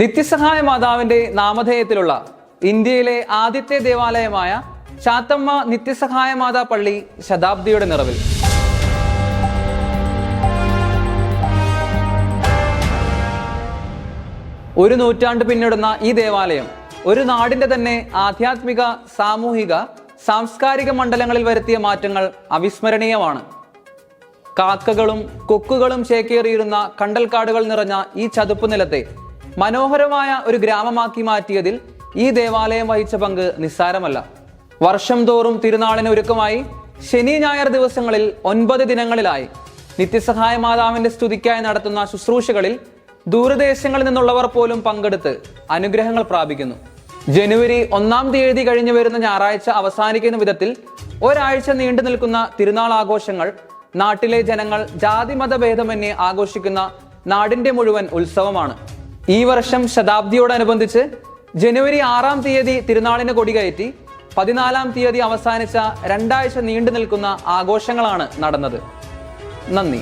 നിത്യസഹായ മാതാവിന്റെ നാമധേയത്തിലുള്ള ഇന്ത്യയിലെ ആദ്യത്തെ ദേവാലയമായ ചാത്തമ്മ നിത്യസഹായ മാതാ പള്ളി ശതാബ്ദിയുടെ നിറവിൽ. ഒരു നൂറ്റാണ്ട് പിന്നിടുന്ന ഈ ദേവാലയം ഒരു നാടിന്റെ തന്നെ ആധ്യാത്മിക സാമൂഹിക സാംസ്കാരിക മണ്ഡലങ്ങളിൽ വരുത്തിയ മാറ്റങ്ങൾ അവിസ്മരണീയമാണ്. കാക്കകളും കൊക്കുകളും ചേക്കേറിയിരുന്ന കണ്ടൽക്കാടുകൾ നിറഞ്ഞ ഈ ചതുപ്പ് നിലത്തെ മനോഹരമായ ഒരു ഗ്രാമമാക്കി മാറ്റിയതിൽ ഈ ദേവാലയം വഹിച്ച പങ്ക് നിസ്സാരമല്ല. വർഷം തോറും തിരുനാളിന് ഒരുക്കമായി ശനി ഞായർ ദിവസങ്ങളിൽ ഒൻപത് ദിനങ്ങളിലായി നിത്യസഹായ മാതാവിന്റെ സ്തുതിക്കായി നടത്തുന്ന ശുശ്രൂഷകളിൽ ദൂരദേശങ്ങളിൽ നിന്നുള്ളവർ പോലും പങ്കെടുത്ത് അനുഗ്രഹങ്ങൾ പ്രാപിക്കുന്നു. ജനുവരി ഒന്നാം തീയതി കഴിഞ്ഞു വരുന്ന ഞായറാഴ്ച അവസാനിക്കുന്ന വിധത്തിൽ ഒരാഴ്ച നീണ്ടു നിൽക്കുന്ന തിരുനാൾ ആഘോഷങ്ങൾ നാട്ടിലെ ജനങ്ങൾ ജാതിമത ഭേദമന്യേ ആഘോഷിക്കുന്ന നാടിന്റെ മുഴുവൻ ഉത്സവമാണ്. ഈ വർഷം ശതാബ്ദിയോടനുബന്ധിച്ച് ജനുവരി ആറാം തീയതി തിരുനാളിന് കൊടികയറ്റി പതിനാലാം തീയതി അവസാനിച്ച രണ്ടാഴ്ച നീണ്ടു നിൽക്കുന്ന ആഘോഷങ്ങളാണ് നടന്നത്. നന്ദി.